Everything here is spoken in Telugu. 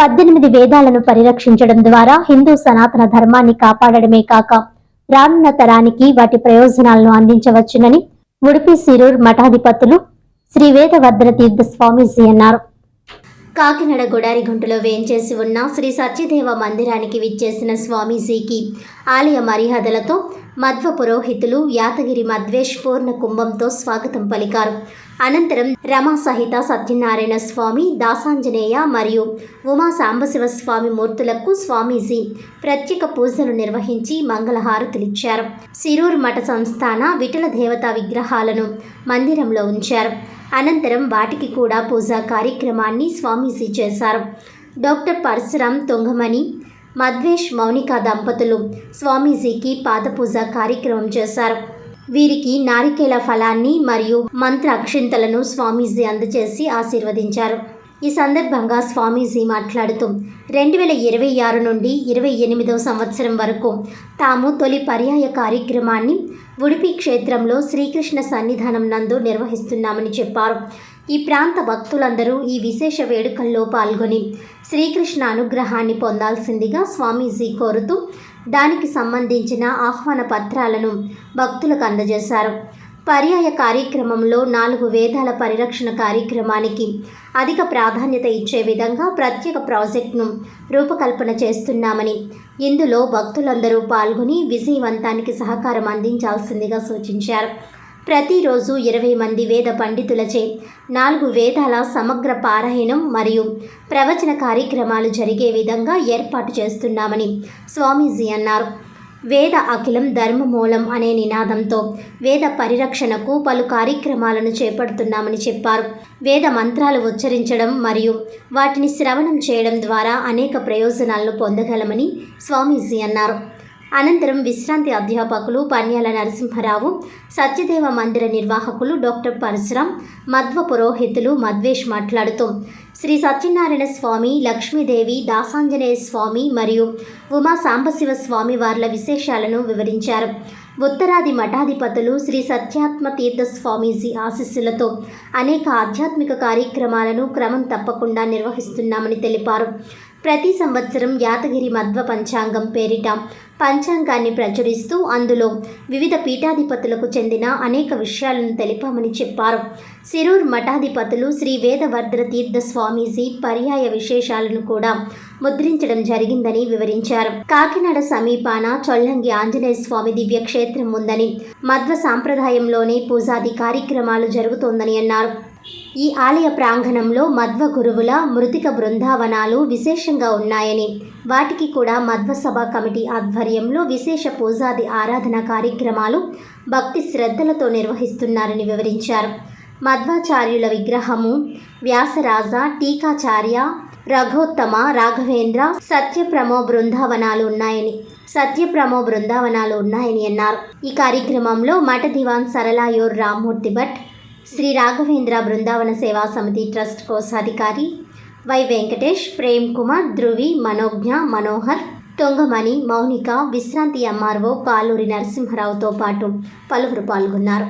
పద్దెనిమిది వేదాలను పరిరక్షించడం ద్వారా హిందూ సనాతన ధర్మాన్ని కాపాడడమే కాక రానున్న తరానికి వాటి ప్రయోజనాలను అందించవచ్చునని ఉడిపి సిరూర్ మఠాధిపతులు శ్రీ వేదవర్ధన తీర్థ స్వామీజీ అన్నారు. కాకినాడ గుడారిగుంటలో వేంచేసి ఉన్న శ్రీ సత్యదేవ మందిరానికి విచ్చేసిన స్వామీజీకి ఆలయ మర్యాదలతో మధ్వ పురోహితులు యాతగిరి మధ్వేష్ పూర్ణ కుంభంతో స్వాగతం పలికారు. అనంతరం రమా సహిత సత్యనారాయణ స్వామి దాసాంజనేయ మరియు ఉమా సాంబశివ స్వామి మూర్తులకు స్వామీజీ ప్రత్యేక పూజలు నిర్వహించి మంగళహారతులిచ్చారు సిరూర్ మఠ సంస్థాన విఠల దేవతా విగ్రహాలను మందిరంలో ఉంచారు. అనంతరం వాటికి కూడా పూజా కార్యక్రమాన్ని స్వామీజీ చేశారు. డాక్టర్ పరశురాం తొంగమణి మధ్వేష్ మౌనిక దంపతులు స్వామీజీకి పాదపూజ కార్యక్రమం చేశారు. వీరికి నారికేల ఫలాన్ని మరియు మంత్ర అక్షింతలను స్వామీజీ అందజేసి ఆశీర్వదించారు. ఈ సందర్భంగా స్వామీజీ మాట్లాడుతూ రెండు వేల ఇరవై ఆరు నుండి ఇరవై ఎనిమిదవ సంవత్సరం వరకు తాము తొలి పర్యాయ కార్యక్రమాన్ని ఉడిపి క్షేత్రంలో శ్రీకృష్ణ సన్నిధానం నందు నిర్వహిస్తున్నామని చెప్పారు. ఈ ప్రాంత భక్తులందరూ ఈ విశేష వేడుకల్లో పాల్గొని శ్రీకృష్ణ అనుగ్రహాన్ని పొందాల్సిందిగా స్వామీజీ కోరుతూ దానికి సంబంధించిన ఆహ్వాన పత్రాలను భక్తులకు అందజేశారు. పర్యాయ కార్యక్రమంలో నాలుగు వేదాల పరిరక్షణ కార్యక్రమానికి అధిక ప్రాధాన్యత ఇచ్చే విధంగా ప్రత్యేక ప్రాజెక్టును రూపకల్పన చేస్తున్నామని ఇందులో భక్తులందరూ పాల్గొని విజయవంతానికి సహకారం అందించాల్సిందిగా సూచించారు. ప్రతిరోజు ఇరవై మంది వేద పండితులచే నాలుగు వేదాల సమగ్ర పారాయణం మరియు ప్రవచన కార్యక్రమాలు జరిగే విధంగా ఏర్పాటు చేస్తున్నామని స్వామీజీ అన్నారు. వేద అఖిలం ధర్మమూలం అనే నినాదంతో వేద పరిరక్షణకు పలు కార్యక్రమాలను చేపడుతున్నామని చెప్పారు. వేద మంత్రాలు ఉచ్చరించడం మరియు వాటిని శ్రవణం చేయడం ద్వారా అనేక ప్రయోజనాలను పొందగలమని స్వామీజీ అన్నారు. అనంతరం విశ్రాంతి అధ్యాపకులు పన్యాల నరసింహరావు సత్యదేవ మందిర నిర్వాహకులు డాక్టర్ పరశురాం మధ్వ పురోహితులు మధ్వేష్ మాట్లాడుతూ శ్రీ సత్యనారాయణ స్వామి లక్ష్మీదేవి దాసాంజనేయ స్వామి మరియు ఉమా సాంబశివ స్వామి వార్ల విశేషాలను వివరించారు. ఉత్తరాది మఠాధిపతులు శ్రీ సత్యాత్మ తీర్థ స్వామీజీ ఆశీస్సులతో అనేక ఆధ్యాత్మిక కార్యక్రమాలను క్రమం తప్పకుండా నిర్వహిస్తున్నామని తెలిపారు. ప్రతి సంవత్సరం యాతగిరి మధ్వ పంచాంగం పేరిట పంచాంగాన్ని ప్రచురిస్తూ అందులో వివిధ పీఠాధిపతులకు చెందిన అనేక విషయాలను తెలిపామని చెప్పారు. సిరూర్ మఠాధిపతులు శ్రీ వేదవర్ధన తీర్థ స్వామీజీ పర్యాయ విశేషాలను కూడా ముద్రించడం జరిగిందని వివరించారు. కాకినాడ సమీపాన చొల్లంగి ఆంజనేయ స్వామి దివ్య క్షేత్రం ఉందని మధ్వ సాంప్రదాయంలోనే పూజాది కార్యక్రమాలు జరుగుతోందని అన్నారు. ఈ ఆలయ ప్రాంగణంలో మధ్వ గురువుల మృతిక బృందావనాలు విశేషంగా ఉన్నాయని. వాటికి కూడా మధ్వసభ కమిటీ ఆధ్వర్యంలో విశేష పూజాది ఆరాధన కార్యక్రమాలు భక్తి శ్రద్ధలతో నిర్వహిస్తున్నారని వివరించారు. మధ్వాచార్యుల విగ్రహము వ్యాసరాజ టీకాచార్య రఘోత్తమ రాఘవేంద్ర సత్యప్రమో బృందావనాలు ఉన్నాయని. సత్యప్రమో బృందావనాలు ఉన్నాయని అన్నారు. ఈ కార్యక్రమంలో మఠ దివాన్ సరళాయోర్ రామ్మూర్తి భట్ శ్రీ రాఘవేంద్ర బృందావన సేవా సమితి ట్రస్ట్ కోశాధికారి వై వెంకటేష్ ప్రేమ్ కుమార్ ధృవి మనోజ్ఞ మనోహర్ తొంగమణి మౌనిక విశ్రాంతి ఎంఆర్ఓ కాలూరి నరసింహరావుతో పాటు పలువురు పాల్గొన్నారు.